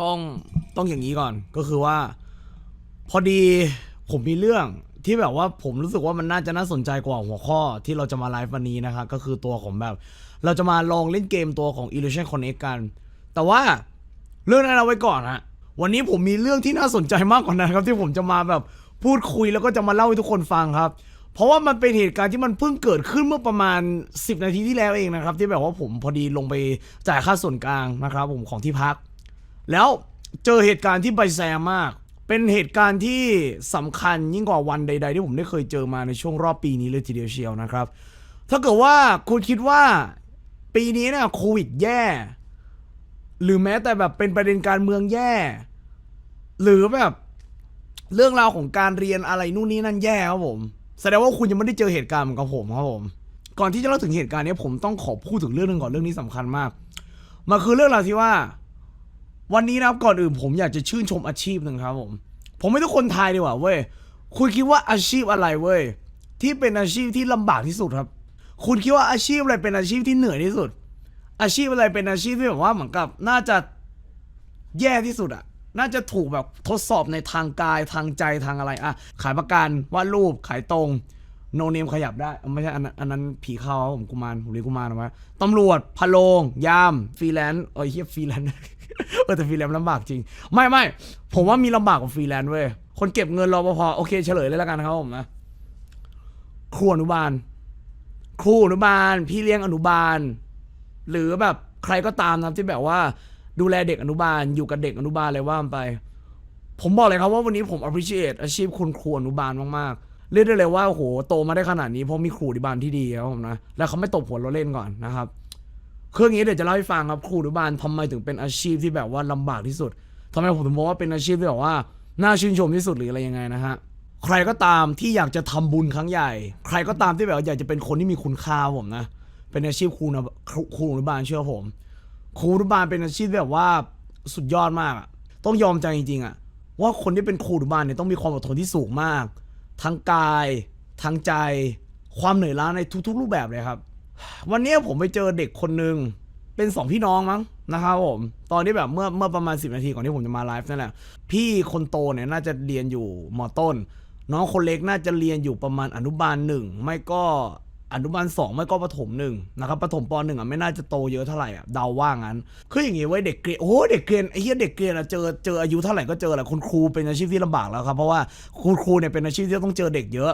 ต้องต้องอย่างนี้ก่อนก็คือว่า พอดีผมมีเรื่องที่แบบว่าผมรู้สึกว่ามันน่าจะน่าสนใจกว่าหัวข้อที่เราจะมาไลฟ์วันนี้นะครับก็คือตัวของแบบ เราจะมาลองเล่นเกมตัวของ Illusion Connect กัน แต่ว่าเรื่องนั้นเอาไว้ก่อนฮะวันนี้ผมมีเรื่องที่น่าสนใจมากกว่านั้นครับ ที่ผมจะมาแบบพูดคุยแล้วก็จะมาเล่าให้ทุกคนฟังครับ เพราะว่ามันเป็นเหตุการณ์ที่มันเพิ่งเกิดขึ้นเมื่อประมาณ 10 นาทีที่แล้วเองนะครับ ที่แบบว่าผมพอดีลงไปจ่ายค่าส่วนกลางนะครับ ผมของที่พัก แล้วเจอเหตุการณ์ที่ใบแซมมาก เป็นเหตุการณ์ที่สำคัญยิ่งกว่าวันใด ๆ ที่ผมได้เคยเจอมาในช่วงรอบปีนี้เลยทีเดียวเชียวนะครับ ถ้าเกิดว่าคุณคิดว่าปีนี้เนี่ยโควิดแย่ หรือแม้แต่แบบเป็นประเด็นการเมืองแย่ หรือแบบเรื่องราวของการเรียนอะไรนู่นนี่นั่นแย่ครับผม แสดงว่าคุณยังไม่ได้เจอเหตุการณ์เหมือนกับผมครับผม ก่อนที่จะเล่าถึงเหตุการณ์นี้ผมต้องขอพูดถึงเรื่องหนึงก่อนเรื่องนี้สำคัญมาก มันคือเรื่องราวที่ว่า วันนี้นะครับก่อนอื่นผมอยากจะชื่นชมอาชีพหนึ่งครับผม ผมให้ทุกคนทายดีกว่าเว้ย คุณคิดว่าอาชีพอะไรเว้ย ที่เป็นอาชีพที่ลำบากที่สุดครับ คุณคิดว่าอาชีพอะไรเป็นอาชีพที่เหนื่อยที่สุด อาชีพอะไรเป็นอาชีพที่แบบว่าเหมือนกับ น่าจะแย่ที่สุดอะน่าจะถูกแบบทดสอบในทางกายทางใจทางอะไรอะขายประกันวาดรูปขายตรงโนเนมขยับได้ ไม่ใช่อันนั้นอันนั้นผีเข้าผมกุมารผมเรียกกุมารออกมาตำรวจพะโลง ยามฟรีแลนซ์เอ้ยเฮียฟรีแลนซ์ เออแต่ฟรีแลนซ์ลำบากจริง ไม่ไม่ผมว่ามีลำบากกว่าฟรีแลนซ์เว้ยคนเก็บเงินรอปภโอเคเฉลยเลยแล้วกันครับผมนะครูอนุบาล ครูอนุบาล พี่เลี้ยงอนุบาล หรือแบบใครก็ตามนะที่แบบว่า ดูแลเด็กอนุบาล อยู่กับเด็กอนุบาลอะไรว่าไป ผมบอกเลยครับว่าวันนี้ผม appreciate อาชีพคุณครูอนุบาลมากๆเรียกได้เลยว่าโอ้โหโตมาได้ขนาดนี้เพราะมีครูอนุบาลที่ดีครับผมนะแล้วเขาไม่ตบหัวเราเล่นก่อนนะครับ ครื่องนี้เดี๋ยวจะเล่าให้ฟังครับครูอนุบาลทำไมถึงเป็นอาชีพที่แบบว่าลำบากที่สุดทำไมผมถึงบอกว่าเป็นอาชีพที่แบบว่าน่าชื่นชมที่สุดหรืออะไรยังไงนะฮะใครก็ตามที่อยากจะทำบุญครั้งใหญ่ ใครก็ตามที่แบบว่าอยากจะเป็นคนที่มีคุณค่าผมนะเป็นอาชีพครูนะครูครูอนุบาลเชื่อผม ครูอนุบาลเป็นอาชีพที่แบบว่าสุดยอดมากอะต้องยอมใจจริงๆอะว่าคนที่เป็นครูอนุบาลเนี่ยต้องมีความอดทนที่สูงมาก ทั้งกาย ทั้งใจ ความเหนื่อยล้าในทุกๆ รูปแบบเลยครับ วันนี้ผมไปเจอเด็กคนหนึ่งเป็นสองพี่น้องมั้งนะครับผม ตอนที่แบบเมื่อเมื่อประมาณ 10 นาทีก่อนที่ผมจะมาไลฟ์นั่นแหละ พี่คนโตเนี่ยน่าจะเรียนอยู่มต้น น้องคนเล็กน่าจะเรียนอยู่ประมาณอนุบาลหนึ่งไม่ก็อนุบาลสองไม่ก็ประถมหนึ่งนะครับประถมปหนึ่งอะไม่น่าจะโตเยอะเท่าไหร่อะเดาว่างั้นคืออย่างงี้ไว้ยเด็กเกรียนโอ้เด็กเกรียนไอ้เหี้ยเด็กเกรียนอะเจอเจออายุเท่าไหร่ก็เจอแหละคุณครูเป็นอาชีพที่ลำบากแล้วครับเพราะว่าคุณครูเนี่ยเป็นอาชีพที่ต้องเจอเด็กเยอะ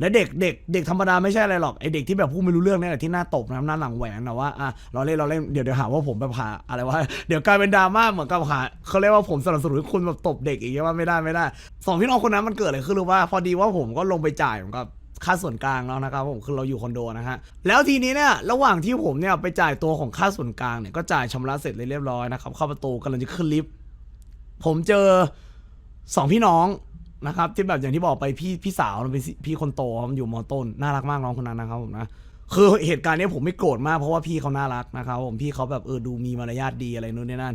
และเด็กเด็กเด็กธรรมดาไม่ใช่อะไรหรอกไอเด็กที่แบบพูดไม่รู้เรื่องเนี่ยแหละที่หน้าตบนะหน้าหลังแหวนนะว่าอะเราเล่นเราเล่นเดี๋ยวเดี๋ยวหาว่าผมแบบหาอะไรว่าเดี๋ยวกลายเป็นดราม่าเหมือนกับหาเขาเรียกว่าผมสนับสนุนคุณแบบตบเด็กอีกว่าไม่ได้ไม่ได้สองพี่น้องคนนั้นมันเกิดอะไรขึ้นรู้ว่าพอดีว่าผมก็ลงไปจ่ายเหมือนกับค่าส่วนกลางแล้วนะครับผมคือเราอยู่คอนโดนะฮะแล้วทีนี้เนี่ยระหว่างที่ผมเนี่ยไปจ่ายตัวของค่าส่วนกลางเนี่ยก็จ่ายชำระเสร็จเลยเรียบร้อยนะครับเข้าประตูกำลังจะขึ้นลิฟต์ผมเจอสองพี่น้อง นะครับที่แบบอย่างที่บอกไปพี่พี่สาวเป็นพี่คนโตครับอยู่มอต้นน่ารักมากน้องคนนั้นนะครับผมนะคือเหตุการณ์นี้ผมไม่โกรธมากเพราะว่าพี่เขาน่ารักนะครับผมพี่เขาแบบเออดูมีมารยาทดีอะไรนู่นนี่นั่น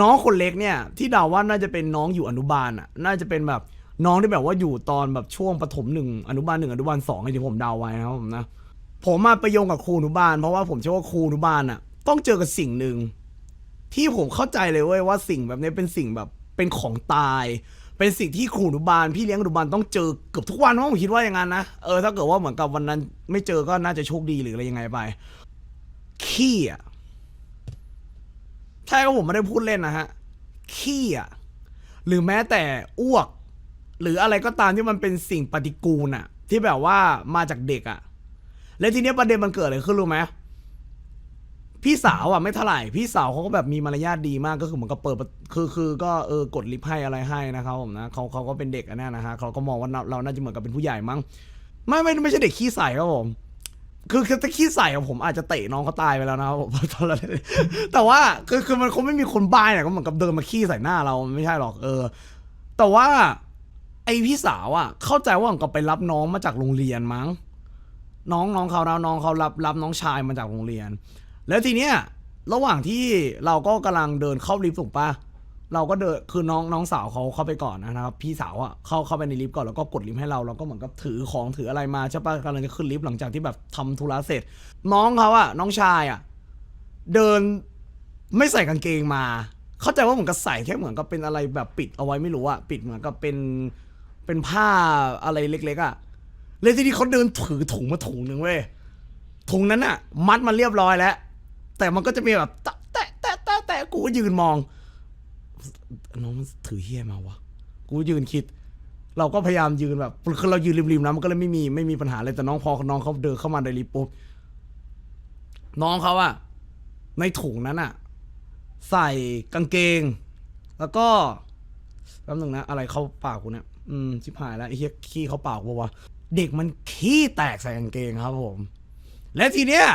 น้องคนเล็กเนี่ย ที่เดาว่าน่าจะเป็นน้องอยู่อนุบาลอะ น่าจะเป็นแบบน้องที่แบบว่าอยู่ตอนแบบช่วงปฐมหนึ่งอนุบาลหนึ่งอนุบาลสองที่ผมเดาไว้นะครับผมนะผมมาไปโยงกับครูอนุบาลเพราะว่าผมเชื่อว่าครูอนุบาลอะ ต้องเจอกับสิ่งหนึ่งที่ผมเข้าใจเลยเว้ยว่าสิ่งแบบนี้เป็นสิ่งแบบเป็นของตาย เป็นสิ่งที่ครูอนุบาลพี่เลี้ยงอนุบาลต้องเจอเกือบทุกวันเพราะผมคิดว่าอย่างนั้นนะเออถ้าเกิดว่าเหมือนกับวันนั้นไม่เจอก็น่าจะโชคดีหรืออะไรยังไงไปขี้อะใช่ก็ผมไม่ได้พูดเล่นนะฮะขี้อะหรือแม้แต่อ้วก หรืออะไรก็ตามที่มันเป็นสิ่งปฏิกูลอะ ที่แบบว่ามาจากเด็กอะ และทีเนี้ยประเด็นมันเกิดอะไรขึ้นรู้ไหม พี่สาวอะไม่เท่าไหร่ พี่สาวเขาก็แบบมีมารยาทดีมากก็คือเหมือนกับเปิดประคือคือก็เออกดลิฟต์ให้อะไรให้นะครับผมนะเขาเขาก็เป็นเด็กอันนั้นนะฮะเขาก็มองว่าเราเราน่าจะเหมือนกับเป็นผู้ใหญ่มั้งไม่ไม่ไม่ใช่เด็กขี้ใส่ครับผมคือคือถ้าขี้ใส่อะผมอาจจะเตะน้องเขาตายไปแล้วนะครับผมตอนนั้นแต่ว่าคือคือมันคงไม่มีคนบ้าเนี่ยก็เหมือนกับเดินมาขี้ใส่หน้าเราไม่ใช่หรอกเออ แต่ว่า ไอพี่สาวอะ เข้าใจว่าเหมือนกับไปรับน้องมาจากโรงเรียนมั้ง น้องน้องเขาเราน้องเขารับรับน้องชายมาจากโรงเรียน แล้วทีเนี้ยระหว่างที่เราก็กำลังเดินเข้าลิฟต์ถูกปะเราก็เดินคือน้องน้องสาวเขาเข้าไปก่อนนะครับ พี่สาวอะเข้าเข้าไปในลิฟต์ก่อนแล้วก็กดลิฟต์ให้เราเราก็เหมือนกับถือของถืออะไรมาใช่ปะกำลังจะขึ้นลิฟต์หลังจากที่แบบทำธุระเสร็จ น้องเขาอะน้องชายอะเดินไม่ใส่กางเกงมา เข้าใจว่าเหมือนกับใส่แค่เหมือนกับเป็นอะไรแบบปิดเอาไว้ไม่รู้อะปิดเหมือนกับเป็นเป็นผ้าอะไรเล็กๆอะเลยทีนี้เขาเดินถือถุงมาถุงหนึ่งเว้ยถุงนั้นอะ มัดมาเรียบร้อยแล้ว แต่มันก็จะมีแบบแตะแตะแตะแตะกูยืนมอง น้องมันถือเฮี้ยมาวะ กูยืนคิด เราก็พยายามยืนแบบคือเรายืนริมๆนะมันก็เลยไม่มีไม่มีปัญหาเลยแต่น้องพอน้องเขาเดินเข้ามาในลิฟต์ปุ๊บน้องเขาอะในถุงนั้นอะใส่กางเกง แล้วก็แป๊บนึงนะ อะไรเข้าปากกูเนี่ยอืมชิบหายแล้วไอ้เหี้ยขี้เขาปากกูวะเด็กมันขี้แตกใส่กางเกงครับผม และทีเนี้ย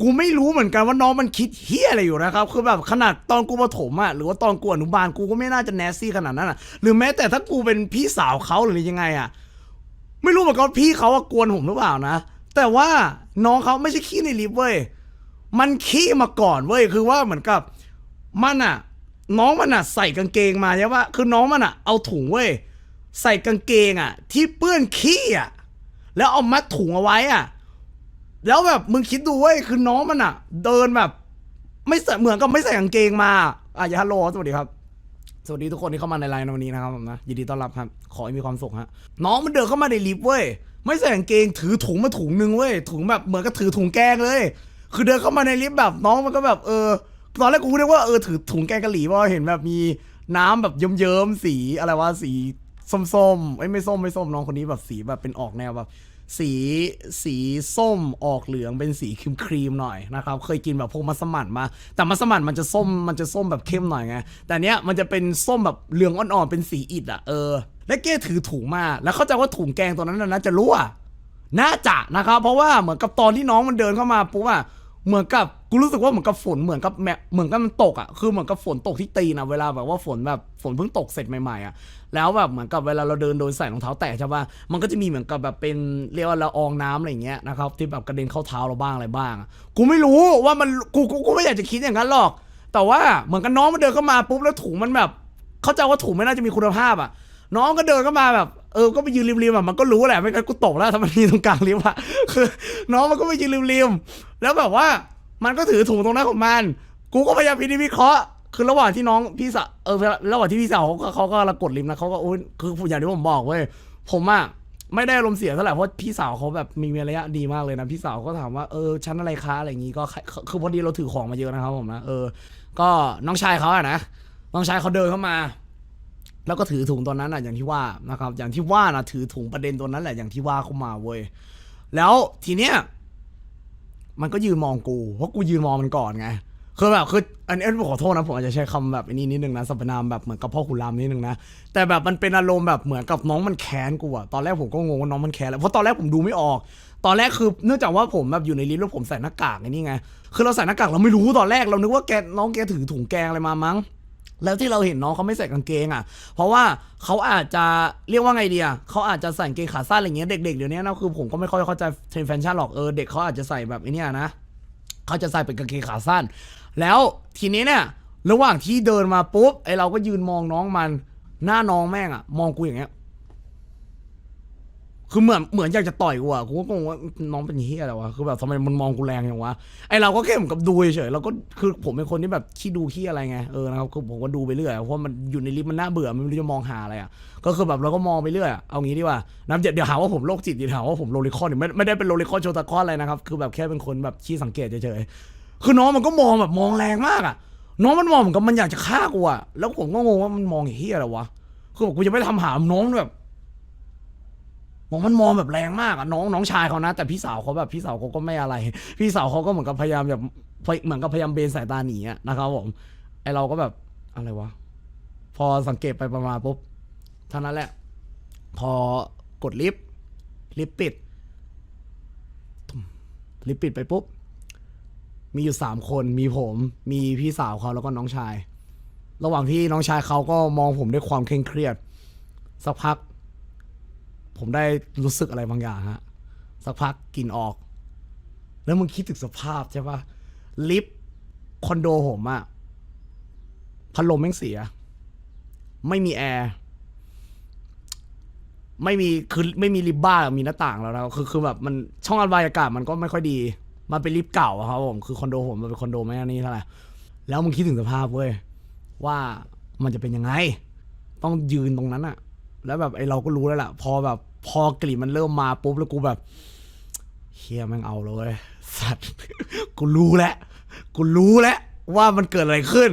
กูไม่รู้เหมือนกันว่าน้องมันคิดเฮี้ยอะไรอยู่นะครับ คือแบบขนาดตอนกูประถมอะหรือว่าตอนกูอนุบาลกูก็ไม่น่าจะแนสซี่ขนาดนั้นอะหรือแม้แต่ถ้ากูเป็นพี่สาวเขาหรือยังไงอะไม่รู้เหมือนกันพี่เขาอะกวนผมหรือเปล่านะ แต่ว่าน้องเขาไม่ใช่ขี้ในลิฟต์เว้ย มันขี้มาก่อนเว้ย คือว่าเหมือนกับมันอะน้องมันอะใส่กางเกงมาใช่ปะคือน้องมันอะเอาถุงเว้ยใส่กางเกงอะที่เปื้อนขี้อะแล้วเอามัดถุงเอาไว้อะ แล้วแบบมึงคิดดูเว้ยคือน้องมันอะเดินแบบ ไม่ใส่เหมือนกับไม่ใส่กางเกงมาอะอย่าฮัลโหลสวัสดีครับ สวัสดีทุกคนที่เข้ามาในไลน์ในวันนี้นะครับผมนะยินดีต้อนรับครับ ขอให้มีความสุขฮะน้องมันเดินเข้ามาในลิฟต์เว้ยไม่ใส่กางเกงถือถุงมาถุงหนึ่งเว้ยถุงแบบเหมือนกับถือถุงแกงเลย คือเดินเข้ามาในลิฟต์แบบน้องมันก็แบบเออตอนแรกกูนึกว่าเออถือถุงแกงกะหรี่เพราะเห็นแบบมีน้ำแบบเยิ้มๆสีอะไรวะสีส้มๆเอ้ไม่ส้มไม่ส้มน้องคนนี้แบบสีแบบเป็นออกแนวแบบ สีสีส้มออกเหลืองเป็นสีครีมครีมๆหน่อยนะครับ เคยกินแบบพวกมัสมั่นมา แต่มัสมั่นมันจะส้มมันจะส้มแบบเข้มหน่อยไง แต่เนี้ยมันจะเป็นส้มแบบเหลืองอ่อนๆเป็นสีอิฐอะเออ และเก้ถือถุงมา แล้วเข้าใจว่าถุงแกงตัวนั้นน่ะน่าจะรั่ว น่าจะนะครับ เพราะว่าเหมือนกับตอนที่น้องมันเดินเข้ามาปุ๊บอะ เหมือนกับกูรู้สึกว่าเหมือนกับฝนเหมือนกับแมเหมือนกับมันตกอะคือเหมือนกับฝนตกที่ตีนอะเวลาแบบว่าฝนแบบฝนเพิ่งตกเสร็จใหม่ๆอะแล้วแบบเหมือนกับเวลาเราเดินโดยใส่รองเท้าแตะใช่ป่ะมันก็จะมีเหมือนกับแบบเป็นเรียกว่าละอองน้ำอะไรเงี้ยนะครับที่แบบกระเด็นเข้าเท้าเราบ้างอะไรบ้าง กูไม่รู้ว่ามันกูกูกูไม่อยากจะคิดอย่างนั้นหรอก แต่ว่าเหมือนกับน้องมันเดินเข้ามาปุ๊บแล้วถุงมันแบบ เข้าใจว่าถุงไม่น่าจะมีคุณภาพอะ น้องก็เดินเข้ามาแบบเออ ก็ไปยืนริมๆอะ มันก็รู้แหละ ไม่งั้นกูตกแล้วถ้ามันมีตรงกลางริมอะ คือ น้องมันก็ไปยืนริมๆ แล้วแบบว่า มันก็ถือถุงตรงนั้นของมัน กูก็พยายามพินิจวิเคราะห์ คือระหว่างที่น้องพี่สาว เออ ระหว่างที่พี่สาวเขาก็เขาก็กำลังกดริมนะเขาก็โอ้ยคืออย่างที่ผมบอกเว้ย ผมอะไม่ได้อารมณ์เสียเท่าไหร่เพราะพี่สาวเขาแบบมีระยะดีมากเลยนะพี่สาวก็ถามว่าเออชั้นอะไรคะอะไรอย่างงี้ก็คือคือพอดีเราถือของมาเยอะนะครับผมนะเออ ก็น้องชายเขาอะนะน้องชายเขาเดินเข้ามา แล้วก็ถือถุงตัวนั้นอะอย่างที่ว่านะครับ อย่างที่ว่านะถือถุงประเด็นตัวนั้นแหละอย่างที่ว่าเข้ามาเว้ยแล้วทีเนี้ยมันก็ยืนมองกูเพราะกูยืนมองมันก่อนไงคือแบบคืออันนี้ผมขอโทษนะผมอาจจะใช้คำแบบนนี้นิดนึงนะสรรพนามแบบเหมือนกับพ่อขุนรามนิดนึงนะแต่แบบมันเป็นอารมณ์แบบเหมือนกับน้องมันแค้นกูอะตอนแรกผมก็งงว่าน้องมันแค้นแล้วเพราะตอนแรกผมดูไม่ออก ตอนแรกคือเนื่องจากว่าผมแบบอยู่ในลิฟต์แล้วผมใส่หน้ากากไอ้นี่ไงคือเราใส่หน้ากากเราไม่รู้ตอนแรกเรานึกว่าแกน้องแกถือถุงแกงอะไรมามั้ง แล้วที่เราเห็นน้องเขาไม่ใส่กางเกงอะ เพราะว่าเขาอาจจะเรียกว่าไงดีอะเขาอาจจะใส่กางเกงขาสั้นอะไรเงี้ยเด็กๆเดี๋ยวนี้นะคือผมก็ไม่ค่อยเข้าใจเทรนด์แฟชั่นหรอกเออเด็กเขาอาจจะใส่แบบไอ้นี้นะเขาจะใส่เป็นกางเกงขาสั้น แล้วทีนี้เนี่ยระหว่างที่เดินมาปุ๊บไอเราก็ยืนมองน้องมันหน้าน้องแม่งอะ มองกูอย่างเงี้ย คือเหมือนเหมือนอยากจะต่อยกูอะกูก็งงว่าน้องเป็นเฮียอะไรวะคือแบบทำไมมันมองกูแรงอย่างวะไอเราก็แค่เหมือนกับดูเฉยๆเราก็คือผมเป็นคนที่แบบขี้ดูขี้อะไรไงเออนะครับคือผมก็ดูไปเรื่อยเพราะมันอยู่ในลิฟต์มันน่าเบื่อมันไม่รู้จะมองหาอะไรอะก็คือแบบเราก็มองไปเรื่อยเอางี้ดีกว่านะเดี๋ยวเดี๋ยวหาว่าผมโรคจิตเดี๋ยวหาว่าผมโลลิคอนไม่ไม่ได้เป็นโลลิคอนโชตาคอนอะไรนะครับคือแบบแค่เป็นคนแบบขี้สังเกตเฉยๆคือน้องมันก็มองแบบมองแรงมากอะน้องมันมองเหมือนกับมันอยากจะฆ่ากูอะแล้วผมก็งงว่ามันมองเฮียอะไรวะคือบบกูจะไม่ทำหามน้องแบบ มองมันมองแบบแรงมากอะน้องน้องชายเขานะ แต่พี่สาวเขาแบบพี่สาวเขาก็ไม่อะไร พี่สาวเขาก็เหมือนกับพยายามแบบเหมือนกับพยายามเบนสายตาหนีอะนะครับผมไอเราก็แบบอะไรวะ พอสังเกตไปประมาณปุ๊บเท่านั้นแหละ พอกดลิฟต์ลิฟต์ปิดลิฟต์ปิดไปปุ๊บ มีอยู่สามคนมีผม มีพี่สาวเขาแล้วก็น้องชาย ระหว่างที่น้องชายเขาก็มองผมด้วยความเคร่งเครียด สักพัก ผมได้รู้สึกอะไรบางอย่างฮะสักพักกลิ่นออก แล้วมึงคิดถึงสภาพใช่ปะลิฟต์คอนโดผมอะพัดลมแม่งเสีย ไม่มีแอร์ไม่มีคือไม่มีลิฟต์บ้ามีหน้าต่างแล้วนะคือคือแบบมันช่องระบายอากาศมันก็ไม่ค่อยดี มันเป็นลิฟต์เก่าอะครับผมคือคอนโดผมมันเป็นคอนโดไม่นนี้เท่าไหร่แล้วมึงคิดถึงสภาพเว้ยว่ามันจะเป็นยังไง ต้องยืนตรงนั้นอะแล้วแบบไอเราก็รู้แล้วล่ะ พอแบบ พอกลิ่นมันเริ่มมาปุ๊บแล้วกูแบบเฮียแม่งเอาเลยสัตว์กูรู้แล้วกูรู้แล้วว่ามันเกิดอะไรขึ้น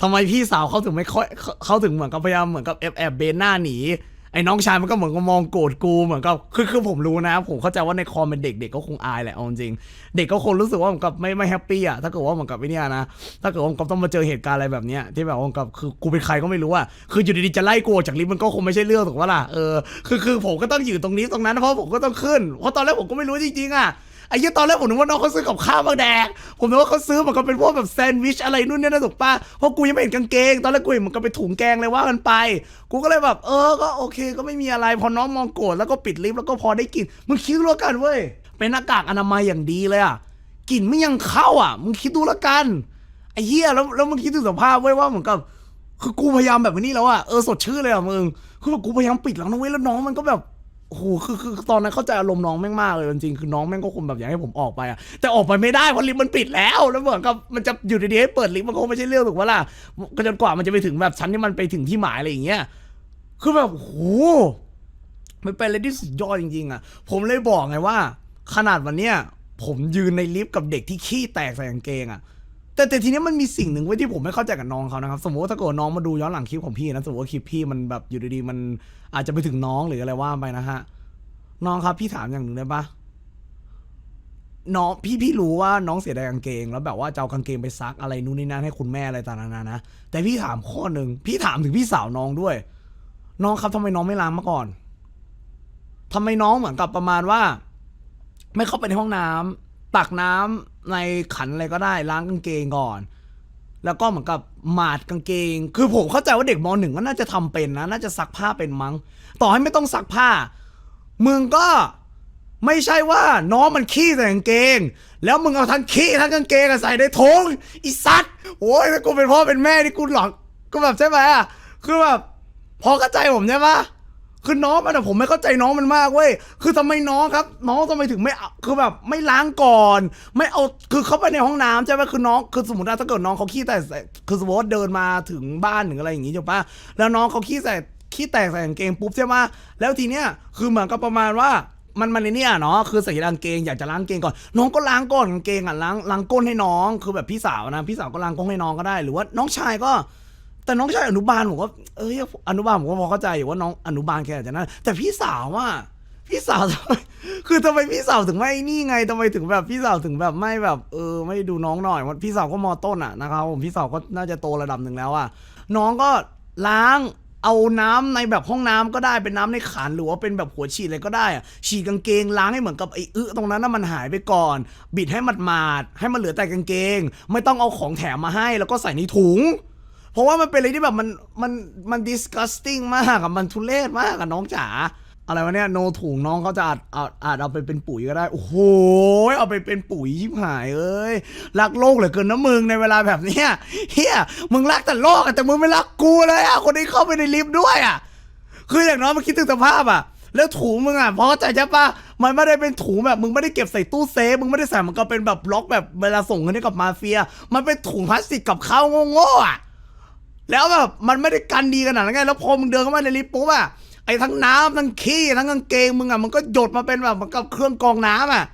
ทำไมพี่สาวเขาถึงไม่ค่อยเขาเขาถึงเหมือนกับพยายามเหมือนกับแอบแอบเบนหน้าหนี ไอ้น้องชายมันก็เหมือนกับมองโกรธกูเหมือนกับคือคือผมรู้นะ ผมเข้าใจว่าในคอมเป็นเด็กเด็กก็คงอายแหละเอาจริงเด็กก็คงรู้สึกว่าเหมือนกับไม่ไม่แฮปปี้อะถ้าเกิดว่าเหมือนกับไอ้เนี่ยนะถ้าเกิดว่าเหมือนกับต้องมาเจอเหตุการณ์อะไรแบบเนี้ยที่แบบว่าเหมือนกับคือกูเป็นใครก็ไม่รู้อะคืออยู่ดีๆจะไล่กูจากลิฟต์มันก็คงไม่ใช่เรื่องถูกปะล่ะเออคือคือผมก็ต้องอยู่ตรงนี้ตรงนั้นเพราะผมก็ต้องขึ้นเพราะตอนแรกผมก็ไม่รู้จริงๆอะ ไอ้ยี่ตอนแรกผมนึกว่าน้องเขาซื้อกับข้าวมาแดก ผมนึกว่าเขาซื้อเหมือนกับเป็นพวกแบบแซนด์วิชอะไรนู่นเนี่ยนะถูกปะเพราะกูยังไม่เห็นกางเกง ตอนแรกกูเห็นเหมันก็เป็นถุงแกงเลยว่ากันไป กูก็เลยแบบ เออ ก็โอเค ก็ไม่มีอะไร พอน้องมองโกรธแล้วก็ปิดลิฟต์แล้วก็พอได้กลินมึงคิดดูแล้วกันเว้ย เป็นหน้ากากอนามัยอย่างดีเลยอะ กลิ่นไม่ยังเข้าอะ มึงคิดดูแล้วกัน ไอ้เหี้ยแล้วแล้วมึงคิดถึงสภาพเว้ยว่าเหมือนกับคือกูพยายามแบบนี้แล้วอะ เออสดชื่นเลยอะมึง คือแบบกูพยายามปิดแล้วนะเว้ยแล้วน้องมันก็แบบ โอ้โหคือคือตอนนั้นเข้าใจอารมณ์น้องแม่งมากเลยจริงๆคือน้องแม่งก็คงแบบอยากให้ผมออกไปอะแต่ออกไปไม่ได้เพราะลิฟต์มันปิดแล้วแล้วเหมือนกับมันจะอยู่ดีๆให้เปิดลิฟต์มันคงไม่ใช่เรื่องถูกปะล่ะก็จนกว่ามันจะไปถึงแบบชั้นที่มันไปถึงที่หมายอะไรอย่างเงี้ยคือแบบโอ้โหมันเป็นอะไรที่สุดยอดจริงๆอะผมเลยบอกไงว่า ขนาดวันเนี้ยผมยืนในลิฟต์กับเด็กที่ขี้แตกใส่กางเกงอะ แต่แต่ทีเนี้ยมันมีสิ่งหนึ่งไว้ยที่ผมไม่เข้าใจกับน้องเขานะครับ สมมติว่าถ้าเกิดว่าน้องมาดูย้อนหลังคลิปของพี่นะสมมติว่าคลิปพี่มันแบบอยู่ดีๆมันอาจจะไปถึงน้องหรืออะไรว่าไปนะฮะน้องครับพี่ถามอย่างหนึ่งได้ปะน้องพี่พี่รู้ว่าน้องเสียดายกางเกง แล้วแบบว่าจะเอากางเกงไปซักอะไรนู่นนี่นั่นให้คุณแม่อะไรต่างๆนานานะแต่พี่ถามข้อหนึ่งพี่ถามถึงพี่สาวน้องด้วย น้องครับทำไมน้องไม่ล้างมาก่อนทำไมน้องเหมือนกับประมาณว่า ไม่เข้าไปในห้องน้ำตักน้ำ ในขันอะไรก็ได้ล้างกางเกงก่อน แล้วก็เหมือนกับหมาดกางเกง คือผมเข้าใจว่าเด็กมหนึ่งก็น่าจะทำเป็นนะ น่าจะซักผ้าเป็นมั้ง ต่อให้ไม่ต้องซักผ้า มึงก็ไม่ใช่ว่าน้องมันขี้ใส่กางเกง แล้วมึงเอาทั้งขี้ทั้งกางเกงใส่ในถุงอีสัตว์โอ้ยถ้ากูเป็นพ่อเป็นแม่นี่กูหลอกก็แบบใช่ไหมอะคือแบบพอเข้าใจผมใช่ปะ คือน้องมันอะผมไม่เข้าใจน้องมันมากเว้ย คือทำไมน้องครับ น้องทำไมถึงไม่เอาคือแบบไม่ล้างก่อน ไม่เอา คือเข้าไปในห้องน้ำใช่ไหมคือน้อง คือสมมติว่าถ้าเกิดน้องเขาขี้แต่คือสมมติว่าเดินมาถึงบ้านหรืออะไรอย่างงี้ถูกปะแล้วน้องเขาขี้ใส่ขี้แตกใส่กางเกงปุ๊บใช่ไหมแล้วทีเนี้ย คือเหมือนกับประมาณว่ามันมันในเนี่ยเนาะคือใส่กางเกงอยากจะล้างกางเกงก่อน น้องก็ล้างก่อนกางเกงอะล้างล้างก้นให้น้อง คือแบบพี่สาวนะพี่สาวก็ล้างก้นให้น้องก็ได้ หรือว่าน้องชายก็ แต่น้องชายอนุบาลผมก็เอ้ยอนุบาลผมก็พอเข้าใจอยู่ว่าน้องอนุบาลแค่อาจจะนั่นแต่พี่สาวว่าพี่สาวทำไมคือทำไมพี่สาวถึงไม่นี่ไงทำไมถึงแบบพี่สาวถึงแบบไม่แบบเออไม่ดูน้องหน่อยพี่สาวก็มอต้นอะนะครับผมพี่สาวก็น่าจะโตระดับหนึ่งแล้วอะน้องก็ล้างเอาน้ำในแบบห้องน้ำก็ได้เป็นน้ำในขันหรือว่าเป็นแบบหัวฉีดอะไรก็ได้อะฉีดกางเกงล้างให้เหมือนกับไอ้อึตรงนั้นน่ะมันหายไปก่อน บิดให้มันมาดๆให้มันเหลือแต่กางเกง ไม่ต้องเอาของแถมมาให้ แล้วก็ใส่ในถุง เพราะว่ามันเป็นอะไรที่แบบมันมันมัน disgusting มากอะมันทุเรศมากอะน้องจ๋าอะไรวะเนี่ยโนถุงน้องเขาจะอาจอาจอาจเอาไปเป็นปุ๋ยก็ได้ โอ้โหเอาไปเป็นปุ๋ยชิบหายเอ้ยรักโลกเหลือเกินนะมึงในเวลาแบบเนี้ยเฮียมึงรักแต่โลกอะแต่มึงไม่รักกูเลยอะคนที่เข้าไปในลิฟต์ด้วยอะคืออย่างน้อยมันคิดถึงสภาพอะแล้วถุงมึงอะเพราะใจใช่ปะมันไม่ได้เป็นถุงแบบมึงไม่ได้เก็บใส่ตู้เซฟมึงไม่ได้ใส่มันก็เป็นแบบบล็อกแบบเวลาส่งเงินให้กับมาเฟีย มันเป็นถุงพลาสติกกับข้าวโง่ๆอะ แล้วแบบมันไม่ได้กันดีขนาดนั้นไงแล้วพอมึงเดินเข้ามาในลิฟต์ปุ๊บอะไอ้ทั้งน้ำทั้งขี้ทั้งกางเกงมึงอะมันก็หยดมาเป็นแบบเหมือนกับเครื่องกรองน้ำอะ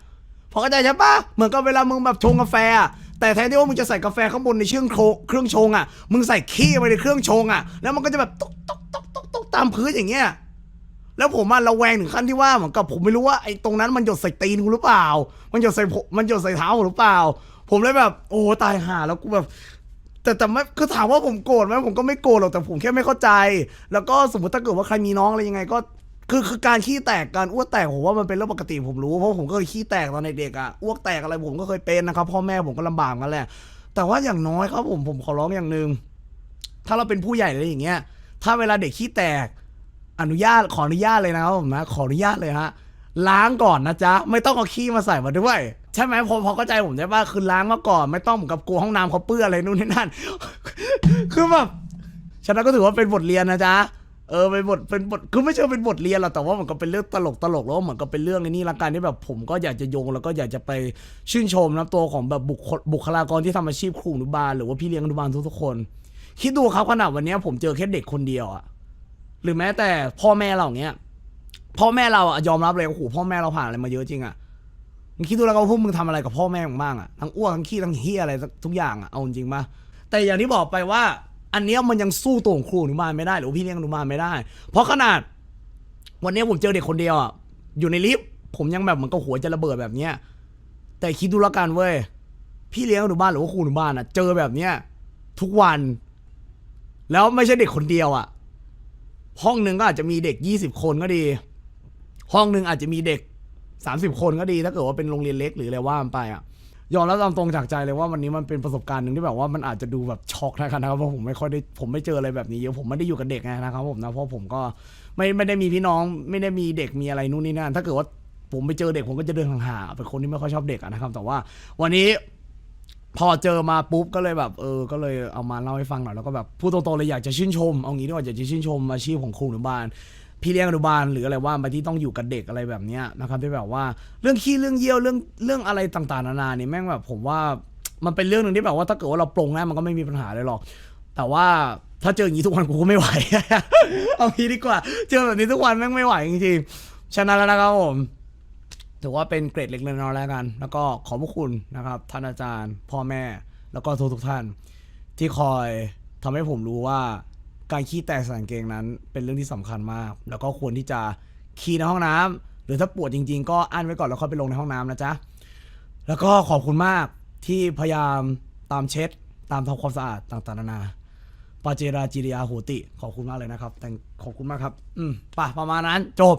พอเข้าใจใช่ปะเหมือนกับเวลามึงแบบชงกาแฟอะแต่แทนที่ว่ามึงจะใส่กาแฟข้างบนในเครื่องโคเครื่องชงอะมึงใส่ขี้ไปในเครื่องชงอะแล้วมันก็จะแบบตุ๊กตุ๊กตุ๊กตุ๊กตุ๊กตามพื้นอย่างเงี้ย แล้วผมอะระแวงถึงขั้นที่ว่าเหมือนกับผมไม่รู้ว่าไอ้ตรงนั้นมันหยดใส่ตีนกูหรือเปล่า มันหยดใส่ผมมันหยดใส่เท้าหรือเปล่า ผมเลยแบบ โอ้ตายห่าแล้วกูแบบ แต่แต่ไม่คือถามว่าผมโกรธไหมผมก็ไม่โกรธหรอกแต่ผมแค่ไม่เข้าใจ แล้วก็สมมติถ้าเกิดว่าใครมีน้องอะไรยังไงก็คือคือการขี้แตกการอ้วกแตกผมว่ามันเป็นเรื่องปกติผมรู้เพราะผมก็เคยขี้แตกตอนเด็กๆอะอ้วกแตกอะไรผมก็เคยเป็นนะครับพ่อแม่ผมก็ลำบากกันแหละ แต่ว่าอย่างน้อยครับผมผมขอร้องอย่างหนึ่งถ้าเราเป็นผู้ใหญ่อะไรอย่างเงี้ย ถ้าเวลาเด็กขี้แตก อนุญาตขออนุญาตเลยนะครับผมนะขออนุญาตเลยฮะล้างก่อนนะจ๊ะไม่ต้องเอาขี้มาใส่มาด้วย ใช่ไหมพอพอเข้าใจผมใช่ป่ะคือล้างมาก่อน ไม่ต้องเหมือนกับกลัวห้องน้ำเขาเปื้อนอะไรนู่นนี่นั่น คือแบบฉะนั้นก็ถือว่าเป็นบทเรียนนะจ๊ะเออเป็นบทเป็นบทคือไม่ใช่เป็นบทเรียนหรอกแต่ว่ามันก็เป็นเรื่องตลกตลกแล้วเหมือนกับเป็นเรื่องในนี้ละกันที่แบบผมก็อยากจะโยงแล้วก็อยากจะไปชื่นชมนะตัวของแบบบุคคลบุคลากรที่ทำอาชีพครูอนุบาลหรือว่าพี่เลี้ยงอนุบาลทุกๆคน คิดดูครับขนาดวันนี้ผมเจอแค่เด็กคนเดียวอะหรือแม้แต่พ่อแม่เราเนี้ยพ่อแม่เราอะยอมรับเลยโอ้โหพ่อแม่เราผ่านอะไรมาเยอะจริงอะ มึงคิดดูแล้วกันว่าพวกมึงทำอะไรกับพ่อแม่มึงบ้างอะทั้งอ้วกทั้งขี้ทั้งเฮียอะไรทุกอย่างอะเอาจริงปะแต่อย่างที่บอกไปว่า อันเนี้ยมันยังสู้ตัวของครูอนุบาลไม่ได้หรือพี่เลี้ยงอนุบาลไม่ได้ เพราะขนาด วันเนี้ยผมเจอเด็กคนเดียวอะอยู่ในลิฟต์ผมยังแบบเหมันก็หัวจะระเบิดแบบเนี้ยแต่คิดดูแล้วกันเว้ยพี่เลี้ยงอนุบาลหรือว่าครูอนุบาลอะเจอแบบเนี้ยทุกวัน แล้วไม่ใช่เด็กคนเดียวอะห้องหนึ่งก็อาจจะมีเด็กยี่สิบคนก็ดี ห้องหนึ่งอาจจะมีเด็ก สามสิบคนก็ดีถ้าเกิดว่าเป็นโรงเรียนเล็กหรืออะไรว่ามันไปอะยอมรับตามตรงจากใจเลยว่าวันนี้มันเป็นประสบการณ์หนึ่งที่แบบว่ามันอาจจะดูแบบช็อกนะครับนะครับเพราะผมไม่ค่อยได้ผมไม่เจออะไรแบบนี้เยอะผมไม่ได้อยู่กับเด็กไงนะครับผมนะเพราะผมก็ไม่ไม่ได้มีพี่น้องไม่ได้มีเด็กมีอะไรนู่นนี่นั่นถ้าเกิดว่าผมไปเจอเด็กผมก็จะเดินห่างๆเป็นคนที่ไม่ค่อยชอบเด็กนะครับ แต่ว่าวันนี้พอเจอมาปุ๊บก็เลยแบบเออ ก็เลยเอามาเล่าให้ฟังหน่อยแล้วก็แบบพูดตรงๆเลยอยากจะชื่นชมเอางี้ดีกว่าอยากจะชื่นชมอาชีพของครูอนุบาล พี่เลี้ยงอนุบาลหรืออะไรว่าไปที่ต้องอยู่กับเด็กอะไรแบบเนี้ยนะครับที่แบบว่าเรื่องขี้เรื่องเยี่ยวเรื่องเรื่องอะไรต่างๆนานาเนี่ยแม่งแบบผมว่ามันเป็นเรื่องหนึ่งที่แบบว่าถ้าเกิดว่าเราปรงได้มันก็ไม่มีปัญหาเลยหรอก แต่ว่าถ้าเจออย่างนี้ทุกวันกูก็ไม่ไหว เอางี้ดีกว่า เจอแบบนี้ทุกวันแม่งไม่ไหวจริงๆฉะนั้นแล้วนะครับผมถือว่าเป็นเกรดเล็กๆน้อยๆแล้วกัน แล้วก็ขอบพระคุณนะครับท่านอาจารย์ พ่อแม่ แล้วก็ทุกทุกๆท่าน ที่คอยทำให้ผมรู้ว่า การขี้แตกใส่กางเกงนั้น เป็นเรื่องที่สำคัญมาก แล้วก็ควรที่จะขี้ในห้องน้ำหรือถ้าปวดจริง ๆ ก็อั้นไว้ก่อนแล้วค่อยไปลงในห้องน้ำนะจ๊ะแล้วก็ขอบคุณมากที่พยายามตามเช็ด ตามทำความสะอาดต่างๆนานาปาเจราจิริยาโหติ ขอบคุณมากเลยนะครับ แต่ขอบคุณมากครับ อืมป่ะประมาณนั้นจบ